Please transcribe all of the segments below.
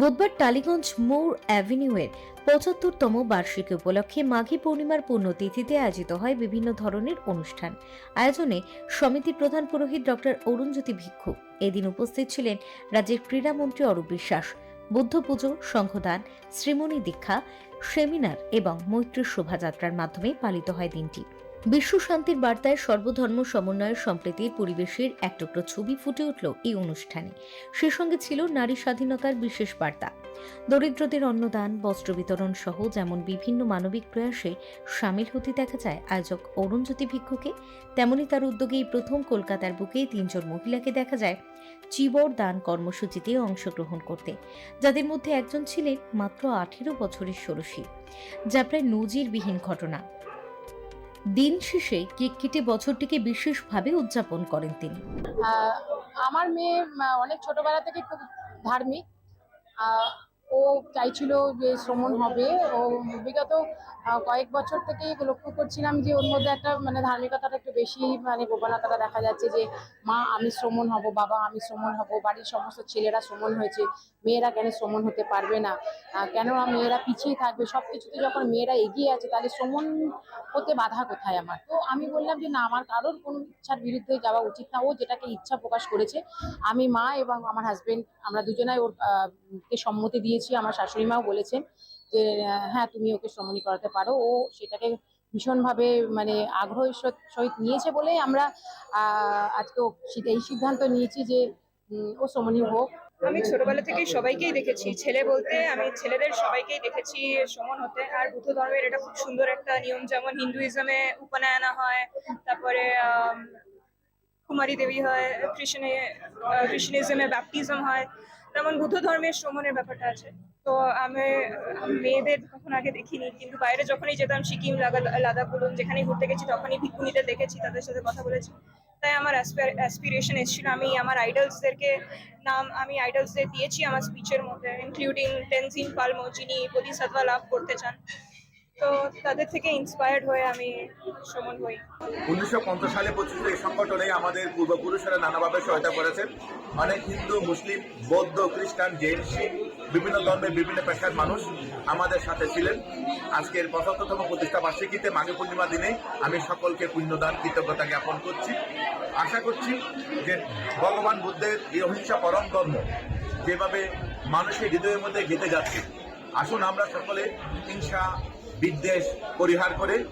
বুধবার টালিগঞ্জ মোড় অ্যাভিনিউয়ের পঁচাত্তরতম বার্ষিকী উপলক্ষে মাঘী পূর্ণিমার পুণ্যতিথিতে আয়োজিত হয় বিভিন্ন ধরনের অনুষ্ঠান। আয়োজনে সমিতির প্রধান পুরোহিত ডক্টর অরুণজ্যোতি ভিক্ষু, এদিন উপস্থিত ছিলেন রাজ্যের ক্রীড়ামন্ত্রী অরূপ বিশ্বাস, বুদ্ধ পুজো, সংঘদান, শ্রীমণি দীক্ষা, সেমিনার এবং মৈত্রী শোভাযাত্রার মাধ্যমে পালিত হয় দিনটি। বিশ্ব শান্তির বার্তায় সর্বধর্ম সমন্বয়ের সম্প্রীতির পরিবেশের এক টুকরো ছবি ফুটে উঠল এই অনুষ্ঠানে। সে সঙ্গে ছিল নারী স্বাধীনতার বিশেষ বার্তা। দরিদ্রদের অন্নদান, বস্ত্র বিতরণ সহ যেমন বিভিন্ন মানবিক প্রয়াসে সামিল হতে দেখা যায় আয়োজক অরুণজ্যোতি ভিক্ষুকে, তেমনি তার উদ্যোগে এই প্রথম কলকাতার বুকে তিনজন মহিলাকে দেখা যায় চিবর দান কর্মসূচিতে অংশগ্রহণ করতে, যাদের মধ্যে একজন ছিলেন মাত্র আঠেরো বছরের ষোড়শী। যা প্রায় নজিরবিহীন ঘটনা। দিন শেষে কেক কেটে বছরটিকে বিশেষভাবে উদযাপন করেন তিনি। আমার মেয়ে অনেক ছোটবেলা থেকে খুব ধার্মিক। ও চাইছিল যে শ্রমণ হবে। ও বিগত কয়েক বছর থেকে লক্ষ্য করছিলাম যে ওর মধ্যে একটা মানে ধার্মিকতাটা একটু বেশি মানে প্রবণতাটা দেখা যাচ্ছে যে, মা, আমি শ্রমণ হব, বাবা, আমি শ্রমণ হব, বাড়ির সমস্ত ছেলেরা শ্রমণ হয়েছে, মেয়েরা কেন শ্রমণ হতে পারবে না? কেন মেয়েরা পিছিয়ে থাকবে? সব কিছুতে যখন মেয়েরা এগিয়ে আছে, তাহলে শ্রমণ হতে বাধা কোথায় আমার? তো আমি বললাম যে, না, আমার কারোর কোনো ইচ্ছার বিরুদ্ধে যাওয়া উচিত না। ও যেটাকে ইচ্ছা প্রকাশ করেছে, আমি মা এবং আমার হাজবেন্ড আমরা দুজনাই ওর সম্মতি দিয়েছি আমার শাশুড়ি মাও বলেছেন যে হ্যাঁ তুমি ওকে শ্রমণী করাতে পারো। ও সেটাকে ভীষণভাবে মানে আগ্রহের সহিত নিয়েছে বলেই আমরা আজকে এই সিদ্ধান্ত নিয়েছি যে ও শ্রমণী হোক। আমি ছোটবেলা থেকেই সবাইকেই দেখেছি। ছেলে বলতে আমি ছেলেদের সবাইকেই দেখেছি সমান হতে। আর বুদ্ধ ধর্মের এটা খুব সুন্দর একটা নিয়ম, যেমন হিন্দুইজমে উপনয়না হয়, তারপরে কুমারী দেবী হয়, কৃষ্ণে কৃষ্ণিজমে ব্যাপটিজম হয়। তেমন বুদ্ধ ধর্মের শ্রমণের ব্যাপারটা আছে। তো আমি মেয়েদের তখন আগে দেখিনি, কিন্তু বাইরে যখনই যেতাম, সিকিম লাদাখ বলুন, যেখানেই ঘুরতে গেছি, তখনই ভিক্ষুনিদের দেখেছি, তাদের সাথে কথা বলেছি। তাই আমার অ্যাসপিরেশন এসেছিল। আমি আমার আইডলসদেরকে নাম, আমি আইডলসদের দিয়েছি আমার স্পিচের মধ্যে ইনক্লুডিং টেনজিন পালমো যিনি বোধিসত্ত্বা লাভ করতে চান। তো তাদের থেকে ইন্সপায়ার্ড হয়ে আমি শ্রমণ হই। উনিশশো পঞ্চাশ সালে প্রতিষ্ঠিত এই সংগঠনে আমাদের পূর্বপুরুষেরা নানাভাবে সহায়তা করেছেন। অনেক হিন্দু, মুসলিম, বৌদ্ধ, খ্রিস্টান, জৈন বিভিন্ন ধর্মের বিভিন্ন পেশার মানুষ আমাদের সাথে ছিলেন। আজকের পঁচাত্তরতম প্রতিষ্ঠা বার্ষিকীতে মাঘে পূর্ণিমা দিনে আমি সকলকে পুণ্যদান, কৃতজ্ঞতা জ্ঞাপন করছি। আশা করছি যে ভগবান বুদ্ধের এই অহিংসা পরম ধর্ম যেভাবে মানুষের হৃদয়ের মধ্যে গেঁথে যাচ্ছে, আসুন আমরা সকলে হিংসা বিদ্বেষ পরিহার করে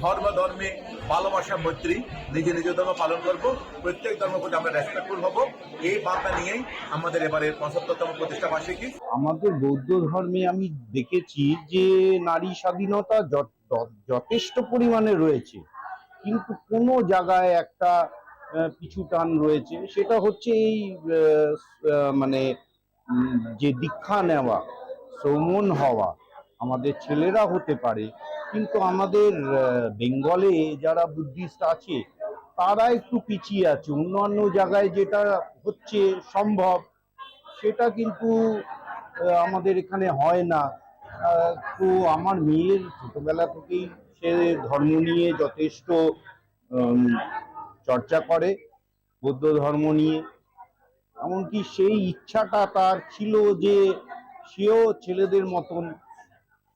ধর্ম, ধর্মে ভালোবাসা, মৈত্রী নিজে নিজ ধর্ম পালন করব। প্রত্যেক ধর্ম প্রতি আমরা রেসপেক্টফুল হব। এই বার্তা নিয়েই আমাদের এবারে পঁচাত্তরতম প্রতিষ্ঠা বার্ষিকী। আমাদের বৌদ্ধ ধর্মে আমি দেখেছি যে নারী স্বাধীনতা যথ- যথ- যথেষ্ট পরিমাণে রয়েছে। কিন্তু কোনো জায়গায় একটা পিছু টান রয়েছে। সেটা হচ্ছে এই মানে যে দীক্ষা নেওয়া, শ্রমণ হওয়া আমাদের ছেলেরা হতে পারে, কিন্তু আমাদের বেঙ্গলে যারা বুদ্ধিস্ট আছে, তারা একটু পিছিয়ে আছে। অন্যান্য জায়গায় যেটা হচ্ছে সম্ভব, সেটা কিন্তু আমাদের এখানে হয় না। তো আমার মেয়ের ছোটবেলা থেকেই সে ধর্ম নিয়ে যথেষ্ট চর্চা করে, বৌদ্ধ ধর্ম নিয়ে। এমনকি সেই ইচ্ছাটা তার ছিল যে সেও ছেলেদের মতন